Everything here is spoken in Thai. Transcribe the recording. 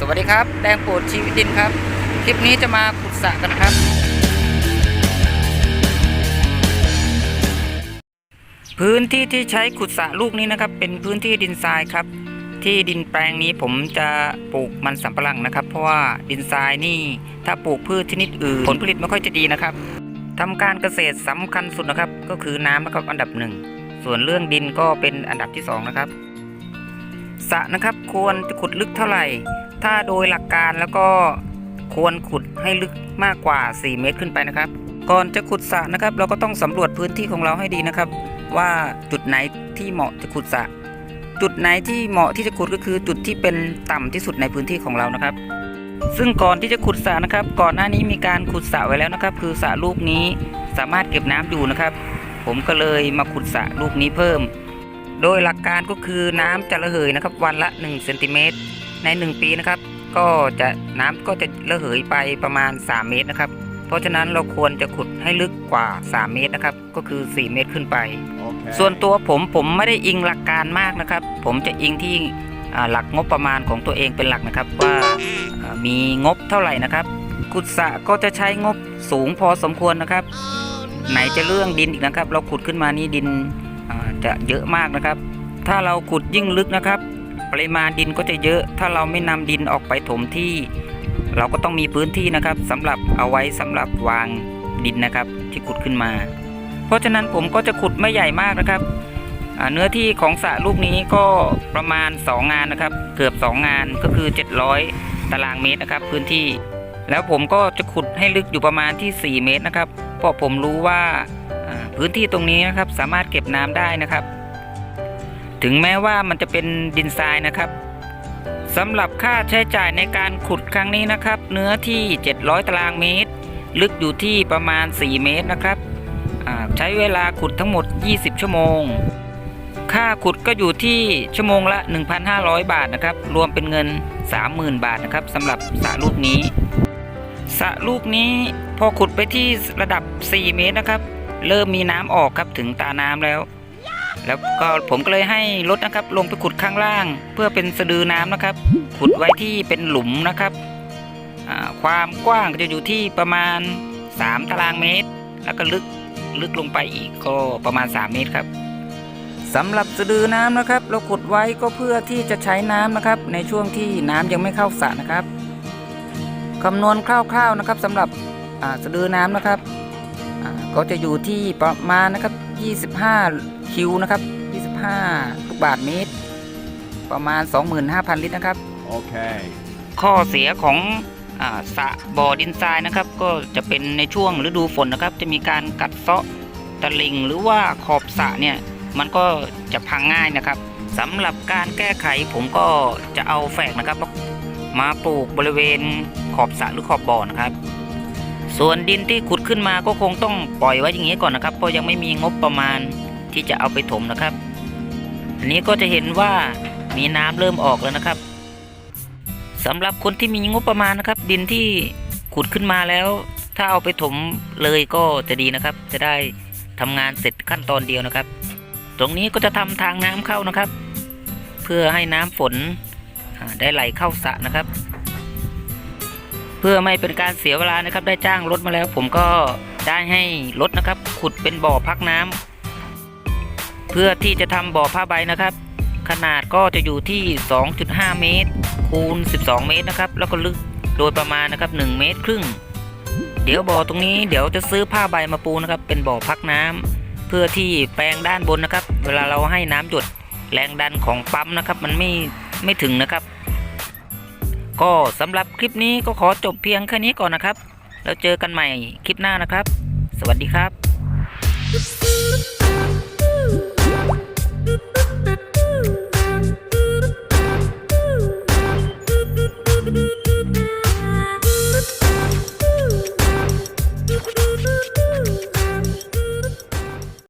สวัสดีครับ แดงโปรดชีวิตดินครับ คลิปนี้จะมาขุดสระกันครับ พื้นที่ที่ใช้ขุดสระลูกนี้นะครับ เป็นพื้นที่ดินทรายครับ ที่ดินแปลงนี้ผมจะปลูกมันสำปะหลังนะครับ เพราะว่าดินทรายนี่ถ้าปลูกพืชชนิดอื่น ผลผลิตไม่ค่อยจะดีนะครับทำการเกษตรสำคัญสุดนะครับ ก็คือน้ำนะครับอันดับหนึ่งส่วนเรื่องดินก็เป็นอันดับที่สองนะครับสระนะครับควรจะขุดลึกเท่าไหร่ ถ้าโดยหลักการแล้วก็ควรขุดให้ลึกมากกว่า 4 เมตรขึ้นไปนะครับ ก่อนจะขุดสระนะครับ เราก็ต้องสำรวจพื้นที่ของเราให้ดีนะครับ ว่าจุดไหนที่เหมาะจะขุดสระจุดไหนที่เหมาะที่จะขุดก็คือจุดที่เป็นต่ำที่สุดในพื้นที่ของเรานะครับ ซึ่งก่อนที่จะขุดสระนะครับ ก่อนหน้านี้มีการขุดสระไว้แล้วนะครับ คือสระลูกนี้สามารถเก็บน้ำอยู่นะครับ ผมก็เลยมาขุดสระลูกนี้เพิ่ม โดยหลักการก็คือน้ำจะระเหยนะครับ วันละ1เซนติเมตร ใน 1 ปีนะครับ ก็จะน้ำก็จะระเหยไปประมาณ 3 เมตรนะครับ เพราะฉะนั้นเราควรจะขุดให้ลึกกว่า 3 เมตรนะครับ ก็คือ 4 เมตรขึ้นไป Okay. ส่วนตัวผมผมไม่ได้อิงหลักการมากนะครับ ผมจะอิงที่อ่าหลักงบประมาณของตัวเองเป็นหลักนะครับ ว่าอ่ามีงบเท่าไหร่นะครับ ขุดสระก็จะใช้งบสูงพอสมควรนะครับ ไหนจะเรื่องดินอีกนะครับ เราขุดขึ้นมานี่ดินอ่าจะเยอะมากนะครับ ถ้าเราขุดยิ่งลึกนะครับ ปริมาณดินก็จะเยอะถ้าเราไม่นำดินออกไปถมที่ เราก็ต้องมีพื้นที่นะครับสำหรับเอาไว้สำหรับวางดินนะครับที่ขุดขึ้นมา เพราะฉะนั้นผมก็จะขุดไม่ใหญ่มากนะครับเนื้อที่ของสระลูกนี้ก็ประมาณ 2 งานนะครับ เกือบ 2 งานก็คือ 700 ตารางเมตรนะครับ พื้นที่ แล้วผมก็จะขุดให้ลึกอยู่ประมาณที่ 4 เมตรนะครับ เพราะผมรู้ว่าอ่าพื้นที่ตรงนี้นะครับสามารถเก็บน้ำได้นะครับ ถึงแม้ว่ามันจะเป็นดินทรายนะครับสำหรับค่าใช้จ่ายในการขุดครั้งนี้นะครับ เนื้อที่ 700 ตารางเมตร ลึกอยู่ที่ประมาณ 4 เมตรนะครับใช้เวลาขุดทั้งหมด 20 ชั่วโมง ค่าขุดก็อยู่ที่ชั่วโมงละ 1,500 บาทนะครับ รวมเป็นเงิน 30,000 บาทนะครับสำหรับสระลูกนี้สระลูกนี้พอขุดไปที่ระดับ 4 เมตรนะครับ เริ่มมีน้ำออกครับถึงตาน้ำแล้ว แล้วก็ผมก็เลยให้รถนะครับ ลงไปขุดข้างล่าง เพื่อเป็นสะดือน้ำนะครับ ขุดไว้ที่เป็นหลุมนะครับ ความกว้างก็จะอยู่ที่ประมาณ 3 ตารางเมตร แล้วก็ลึกลึกลงไปอีกก็ประมาณ 3 เมตรครับสำหรับสะดือน้ำนะครับ เราขุดไว้ก็เพื่อที่จะใช้น้ำนะครับ ในช่วงที่น้ำยังไม่เข้าสระนะครับคำนวณคร่าวๆนะครับสำหรับสะดือน้ำนะครับก็จะอยู่ที่ประมาณนะครับ 25 คิวนะครับ 25 ลูกบาทเมตร ประมาณ 25,000 ลิตรนะครับ Okay. ข้อเสียของอาสระบ่อดินทรายนะครับ ก็จะเป็นในช่วงฤดูฝนนะครับ จะมีการกัดเซาะตะลิงหรือว่าขอบสระเนี่ย มันก็จะพังง่ายนะครับสำหรับการแก้ไขผมก็จะเอาแฝกนะครับ มาปลูกบริเวณขอบสระหรือขอบบ่อนะครับ ส่วนดินที่ขุดขึ้นมาก็คงต้องปล่อยไว้อย่างนี้ก่อนนะครับ เพราะยังไม่มีงบประมาณที่จะเอาไปถมนะครับ อันนี้ก็จะเห็นว่ามีน้ำเริ่มออกแล้วนะครับสำหรับคนที่มีงบประมาณนะครับ ดินที่ขุดขึ้นมาแล้ว ถ้าเอาไปถมเลยก็จะดีนะครับ จะได้ทำงานเสร็จขั้นตอนเดียวนะครับ ตรงนี้ก็จะทำทางน้ำเข้านะครับ เพื่อให้น้ำฝนได้ไหลเข้าสระนะครับ เพื่อไม่เป็นการเสียเวลานะครับ ได้จ้างรถมาแล้ว ผมก็ได้ให้รถนะครับ ขุดเป็นบ่อพักน้ำเพื่อที่จะทำบ่อผ้าใบนะครับ ขนาดก็จะอยู่ที่ 2.5 เมตร คูณ 12 เมตรนะครับ แล้วก็ลึกโดยประมาณนะครับ 1 เมตรครึ่ง เดี๋ยวบ่อตรงนี้เดี๋ยวจะซื้อผ้าใบมาปูนะครับ เป็นบ่อพักน้ำเพื่อที่แปลงด้านบนนะครับ เวลาเราให้น้ำหยดแรงดันของปั๊มนะครับ มันไม่ไม่ถึงนะครับ ก็สำหรับคลิปนี้ก็ขอจบเพียงแค่นี้ก่อนนะครับ แล้วเจอกันใหม่คลิปหน้านะครับ สวัสดีครับ